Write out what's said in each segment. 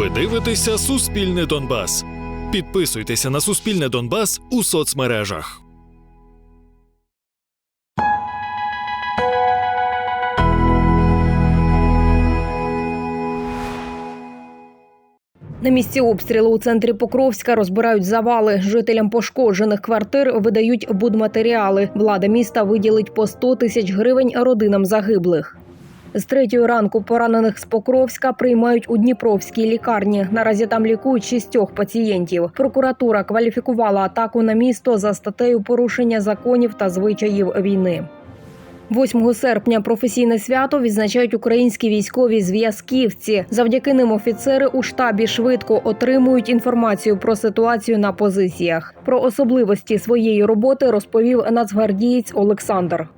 Ви дивитеся Суспільне Донбас. Підписуйтеся на Суспільне Донбас у соцмережах. На місці обстрілу у центрі Покровська розбирають завали. Жителям пошкоджених квартир видають будматеріали. Влада міста виділить по 100 тисяч гривень родинам загиблих. З третьої ранку поранених з Покровська приймають у Дніпровській лікарні. Наразі там лікують шістьох пацієнтів. Прокуратура кваліфікувала атаку на місто за статтею порушення законів та звичаїв війни. 8 серпня професійне свято відзначають українські військові зв'язківці. Завдяки ним офіцери у штабі швидко отримують інформацію про ситуацію на позиціях. Про особливості своєї роботи розповів нацгвардієць Олександр.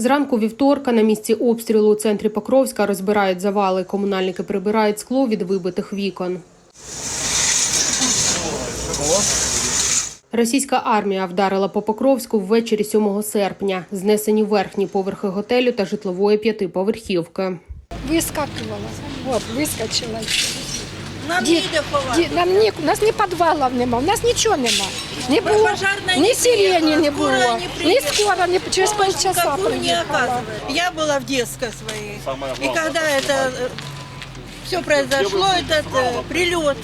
Зранку вівторка на місці обстрілу у центрі Покровська розбирають завали. Комунальники прибирають скло від вибитих вікон. Російська армія вдарила по Покровську ввечері 7 серпня. Знесені верхні поверхи готелю та житлової п'ятиповерхівки. Выскакивала. Вот, выскочила. Нам Ді- ніде ховати. Ді- Нам ні, у нас ні підвалів нема, у нас нічого нема. Не було, Пожарна ні не сирені приїхала, не було, скорая не ні приїхала. скоро, ні через Помощь полчаса никакую не приїхала. оказывает. Я была в детской своей. И когда это все произошло, этот э, прилет,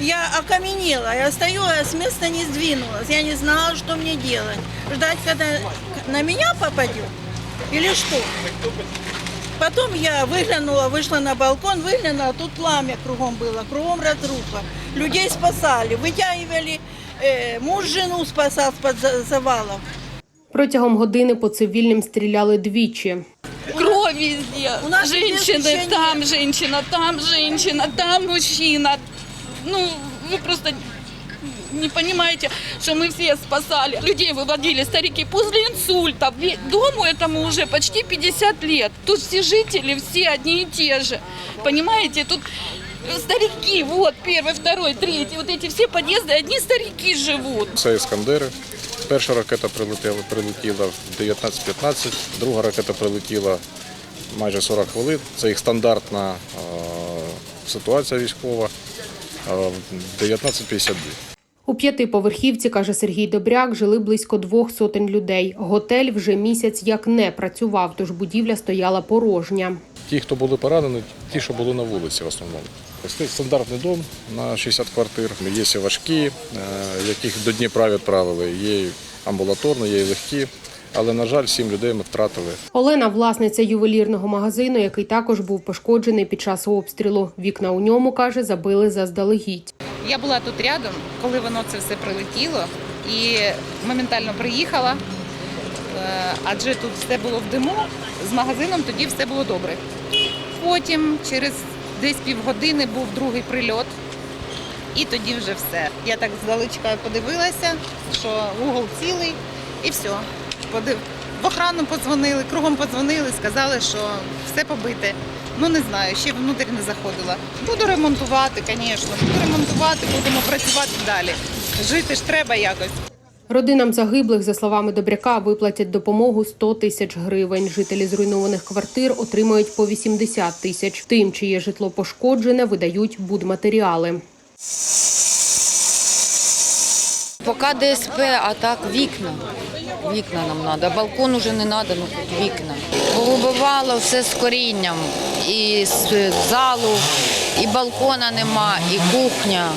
я окаменела. Я стою, я с места не сдвинулась. Я не знала, что мне делать. Ждать, когда на меня попадет или что? Потом я выглянула, вышла на балкон, выглянула, тут пламя кругом было, кругом разруха. Людей спасали, вытягивали, э, муж жену спасал под завалов. Протягом години по цивільним стріляли двічі. Кровь везде. У нас Женщины, здесь еще там женщина, там женщина, там мужчина. Ну, вы просто не понимаете, что мы все спасали. Людей выводили, старики, после инсульта. Ве- Дому этому уже почти 50 лет. Тут все жители, все одни и те же. Понимаете, тут старики, вот, первый, второй, третий, вот эти все подъезды, одни старики живут. Це Іскандери. Перша ракета прилетіла, прилетіла в 19.15, друга ракета прилетіла майже 40 хвилин. Це їх стандартна е, ситуація військова. Е, в 19.52. У п'ятиповерхівці, каже Сергій Добряк, жили близько двох сотень людей. Готель вже місяць як не працював, тож будівля стояла порожня. Ті, хто були поранені, ті, що були на вулиці в основному. Це стандартний дом на 60 квартир. Є важкі, е, яких до Дніпра відправили, є амбулаторні, є легкі. Але, на жаль, сім людей ми втратили. Олена власниця ювелірного магазину, який також був пошкоджений під час обстрілу. Вікна у ньому каже, забили заздалегідь. Я була тут рядом, коли воно це все прилетіло, і моментально приїхала, е, адже тут все було в диму. З магазином тоді все було добре. Потім, через десь півгодини, був другий прильот, і тоді вже все. Я так здалечка подивилася, що угол цілий, і все. В охрану подзвонили, кругом подзвонили, сказали, що все побите. Ну не знаю, ще внутрі не заходила. Буду ремонтувати, звісно. Буду ремонтувати, будемо працювати далі. Жити ж треба якось. Родинам загиблих, за словами Добряка, виплатять допомогу 100 тисяч гривень. Жителі зруйнованих квартир отримають по 80 тисяч. Тим, чиє житло пошкоджене, видають будматеріали. Пока ДСП, а так вікна. Вікна нам треба. Балкон уже не треба, ну тут вікна. Повибивало все з корінням. І з залу, і балкона нема, і кухня.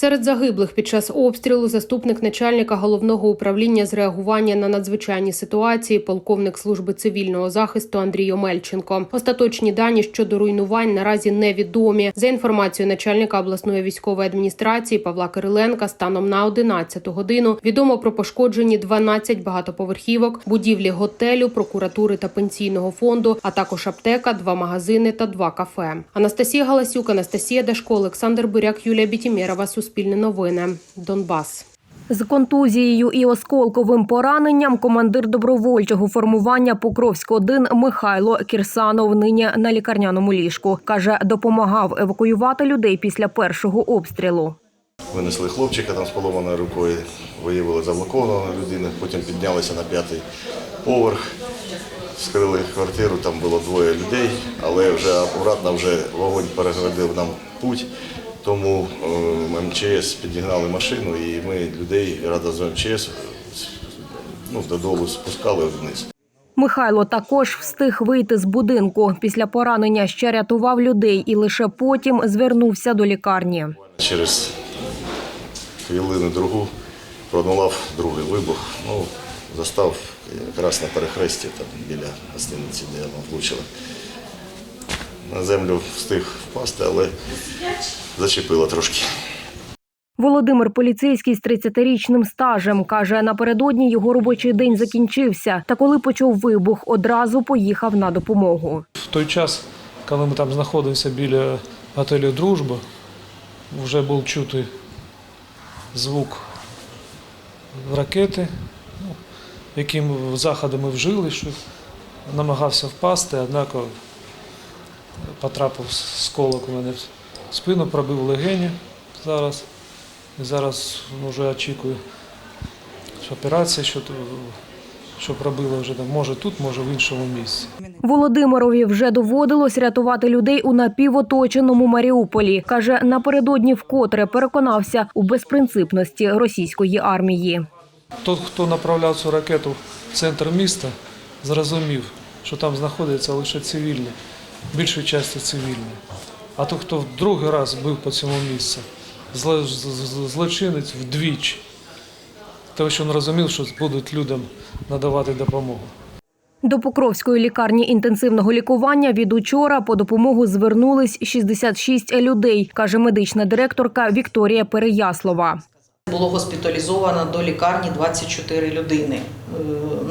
Серед загиблих під час обстрілу заступник начальника головного управління з реагування на надзвичайні ситуації, полковник служби цивільного захисту Андрій Омельченко. Остаточні дані щодо руйнувань наразі невідомі. За інформацією начальника обласної військової адміністрації Павла Кириленка, станом на 11 годину відомо про пошкоджені 12 багатоповерхівок, будівлі готелю, прокуратури та пенсійного фонду, а також аптека, два магазини та два кафе. Анастасія Галасюк, Анастасія Дашко, Олександр Буряк, Юлія Бітімєрова. Суспільне новини. Донбас. З контузією і осколковим пораненням командир добровольчого формування Покровськ 1 Михайло Кірсанов нині на лікарняному ліжку. Каже, допомагав евакуювати людей після першого обстрілу. Винесли хлопчика там з поломаною рукою, виявили заблокованого людину, потім піднялися на п'ятий поверх, вскрили квартиру, там було двоє людей, але вже акуратно вже вогонь перегородив нам путь. Тому е, МЧС підігнали машину і ми людей разом з МЧС ну, додолу спускали вниз. Михайло також встиг вийти з будинку. Після поранення ще рятував людей і лише потім звернувся до лікарні. Через хвилину другу продолав другий вибух. Ну, застав якраз на перехресті там, біля гостиниці, де воно влучило. На землю встиг впасти, але зачепило трошки. Володимир поліцейський з 30-річним стажем каже, напередодні його робочий день закінчився. Та коли почув вибух, одразу поїхав на допомогу. В той час, коли ми там знаходилися біля готелю Дружба, вже був чути звук ракети, ну, яким заходами вжили, що намагався впасти, однак потрапив сколок у мене в спину, пробив легені зараз. І зараз вже очікую що операція, що, що пробило вже там, може тут, може в іншому місці. Володимирові вже доводилось рятувати людей у напівоточеному Маріуполі. каже, напередодні вкотре переконався у безпринципності російської армії. Той, хто направляв цю ракету в центр міста, зрозумів, що там знаходяться лише цивільні, більшою частю цивільні. А той, хто в другий раз бив по цьому з- злочинець вдвічі. Тому що він розумів, що будуть людям надавати допомогу. До Покровської лікарні інтенсивного лікування від учора по допомогу звернулись 66 людей, каже медична директорка Вікторія Переяслова. Було госпіталізовано до лікарні 24 людини. Е,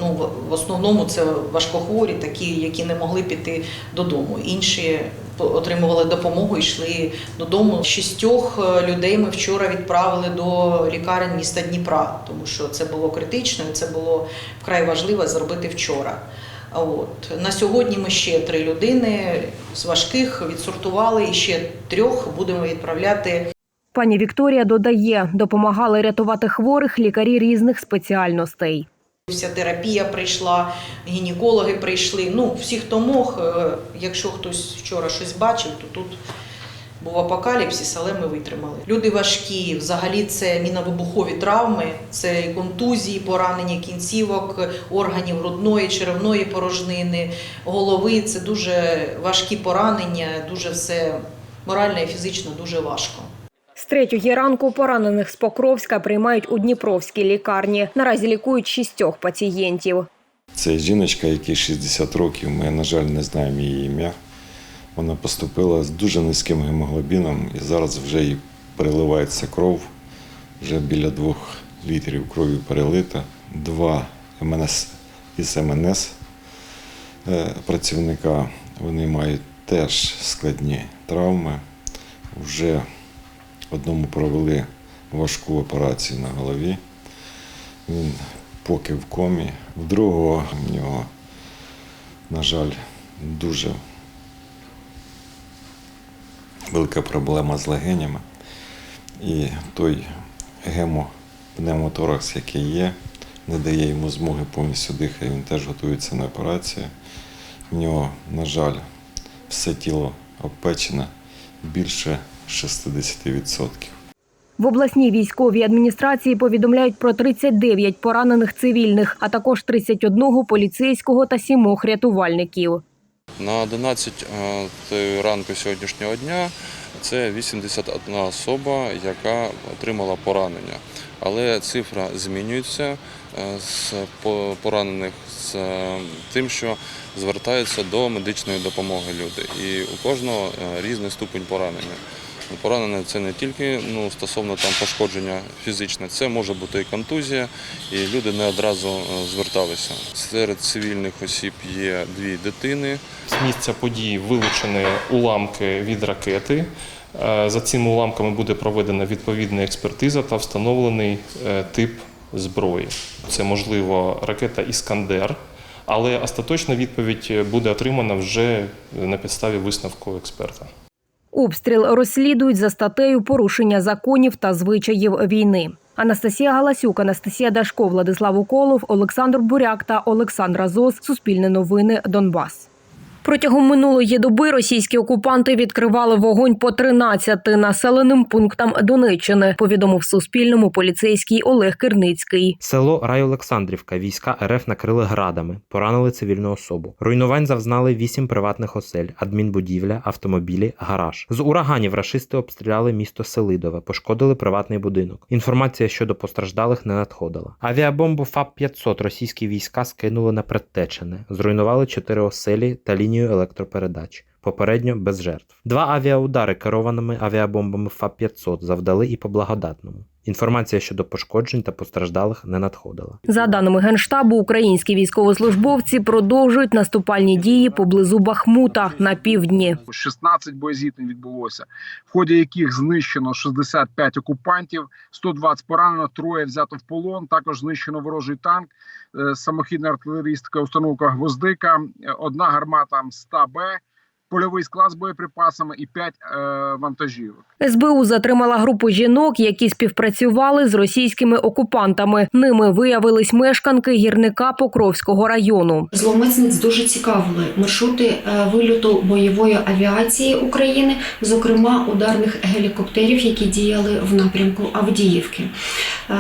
Ну, в- основному це важкохворі, такі, які не могли піти додому. Інші отримували допомогу і йшли додому. Шістьох е, людей ми вчора відправили до лікарень міста Дніпра, тому що це було критично і це було вкрай важливо зробити вчора. От на сьогодні ми ще три людини з важких відсортували і ще трьох будемо відправляти Пані Вікторія додає, допомагали рятувати хворих лікарі різних спеціальностей. Вся терапія прийшла, гінекологи прийшли. Ну, всі, хто мог, Е, якщо хтось вчора щось бачив, то тут був апокаліпсис, але ми витримали. Люди важкі, взагалі це міновибухові травми, це контузії, поранення кінцівок, органів грудної, черевної порожнини, голови. Це дуже важкі поранення, дуже все морально і фізично дуже важко. Третьої ранку поранених з Покровська приймають у Дніпровській лікарні. Наразі лікують шістьох пацієнтів. Це жіночка, якій 60 років. Ми, на жаль, не знаємо її ім'я. Вона поступила з дуже низьким гемоглобіном і зараз вже їй переливається кров. Вже біля двох літрів крові перелита. Два МНС із МНС е, працівника. Вони мають теж складні травми. Вже одному провели важку операцію на голові. Він поки в комі. В другого в нього, на жаль, дуже велика проблема з легенями. І той гемопневмоторакс, який є, не дає йому змоги повністю дихати. Він теж готується на операцію. В нього, на жаль, все тіло обпечене більше 60%. В обласній військовій адміністрації повідомляють про 39 поранених цивільних, а також 31 поліцейського та сімох рятувальників. На 11 е, ранку сьогоднішнього дня це 81 особа, яка отримала поранення. Але цифра змінюється е, з поранених з тим, що звертаються до медичної допомоги люди. І у кожного е, різний ступень поранення. Поранення це не тільки ну, стосовно там пошкодження фізичне, це може бути і контузія, і люди не одразу е, зверталися. Серед цивільних осіб є дві дитини. З місця події вилучені уламки від ракети. Е, За цими уламками буде проведена відповідна експертиза та встановлений тип зброї. Це можливо ракета Іскандер, але остаточна відповідь буде отримана вже на підставі висновку експерта. Обстріл розслідують за статтею порушення законів та звичаїв війни. Анастасія Галасюк, Анастасія Дашко, Владислав Уколов, Олександр Буряк та Олександра Зос. Суспільне новини Донбас. Протягом минулої доби російські окупанти відкривали вогонь по 13 населеним пунктам Донеччини. Повідомив Суспільному поліцейський Олег Кирницький. Село Райолександрівка війська РФ накрили градами, поранили цивільну особу. Руйнувань завзнали вісім приватних осель, адмінбудівля, автомобілі, гараж. З ураганів рашисти обстріляли місто Селидове, пошкодили приватний будинок. Інформація щодо постраждалих не надходила. Авіабомбу ФАП 500 російські війська скинули на Предтечене, зруйнували чотири оселі та лінію електропередач. Попередньо без жертв. Два авіаудари керованими авіабомбами ФАП-500 завдали і по благодатному. Інформація щодо пошкоджень та постраждалих не надходила. За даними генштабу, українські військовослужбовці продовжують наступальні дії поблизу Бахмута на півдні. 16 боєзіткнень відбулося, в ході яких знищено 65 окупантів, 120 поранено, троє взято в полон. Також знищено ворожий танк, е, самохідна артилерійська установка Гвоздика, е, одна гармата МСТА-Б, польовий склад з боєприпасами і 5 е, вантажівок. СБУ затримала групу жінок, які співпрацювали з російськими окупантами. Ними виявились мешканки гірника Покровського району. Зловмисниць дуже цікавили маршрути е, вильоту бойової авіації України, зокрема ударних гелікоптерів, які діяли в напрямку Авдіївки. Е,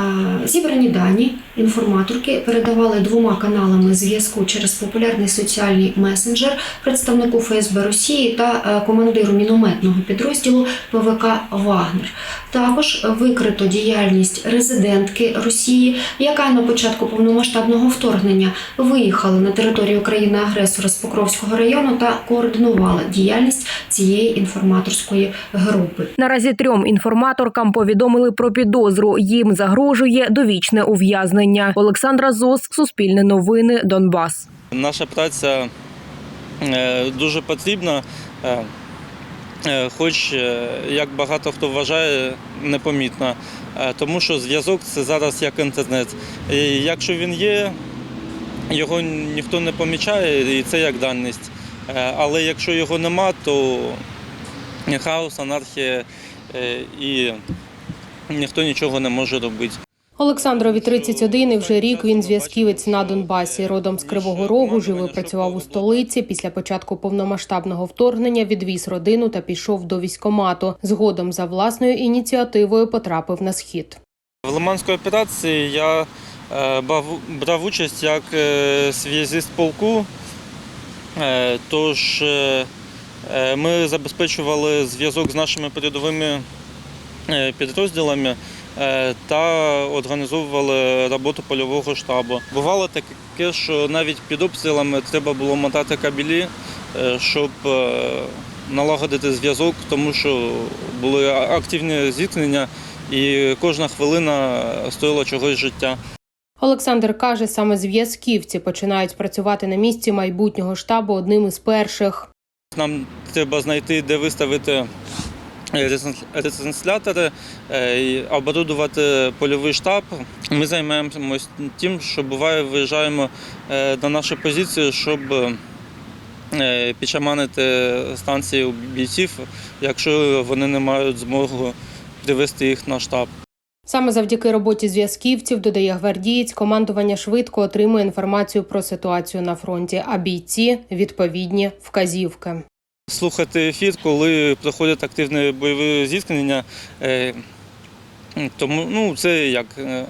Зібрані дані інформаторки передавали двома каналами зв'язку через популярний соціальний месенджер представнику ФСБ Росії та е, командиру мінометного підрозділу ПВК Вагнер. Також викрито діяльність резидентки Росії, яка на початку повномасштабного вторгнення виїхала на територію країни-агресора з Покровського району та координувала діяльність цієї інформаторської групи. Наразі трьом інформаторкам повідомили про підозру. Їм загрожує довічне ув'язнення. Олександра Зос, Суспільне новини, Донбас. Наша праця е, дуже потрібна, е, е, хоч як багато хто вважає, непомітна. Тому що зв'язок це зараз як інтернет. І якщо він є, його ніхто не помічає, і це як даність. Але якщо його нема, то хаос, анархія і ніхто нічого не може робити. Олександрові 31 і вже рік він зв'язківець на Донбасі. Родом з Кривого Рогу жив і працював у столиці. Після початку повномасштабного вторгнення відвіз родину та пішов до військомату. Згодом за власною ініціативою потрапив на схід. В Лиманській операції я е, брав, участь як е, связист полку, Е, тож ми забезпечували зв'язок з нашими передовими підрозділами та організовували роботу польового штабу. Бувало таке, що навіть під обстрілами треба було мотати кабелі, е, щоб е, налагодити зв'язок, тому що були активні зіткнення і кожна хвилина стоїла чогось життя. Олександр каже, саме зв'язківці починають працювати на місці майбутнього штабу одним із перших. Нам треба знайти, де виставити ретранслятори, е, оборудувати польовий штаб. Ми займаємося тим, що буває, виїжджаємо е, на нашу позицію, щоб е, підшаманити станції у бійців, якщо вони не мають змогу привести їх на штаб. Саме завдяки роботі зв'язківців, додає гвардієць, командування швидко отримує інформацію про ситуацію на фронті, а бійці відповідні вказівки. Слухати ефір, коли проходять активні бойові зіткнення. е, Тому ну, це як е,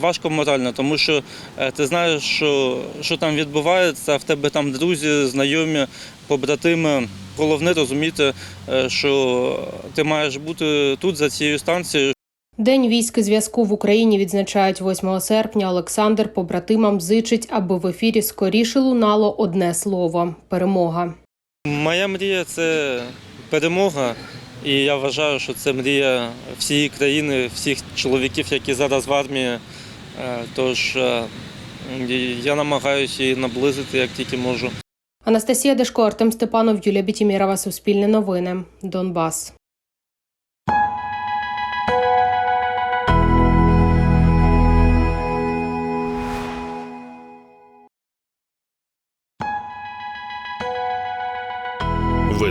важко морально, тому що е, ти знаєш, що, що там відбувається, в тебе там друзі, знайомі, побратими. Головне розуміти, що ти маєш бути тут за цією станцією, День військ зв'язку в Україні відзначають 8 серпня. Олександр побратимам зичить, аби в ефірі скоріше лунало одне слово перемога. Моя мрія це перемога, і я вважаю, що це мрія всієї країни, всіх чоловіків, які зараз в армії. Е, Тож е, я намагаюся її наблизити як тільки можу. Анастасія Дешко, Артем Степанов, Юлія Бітімірова, Суспільне новини, Донбас.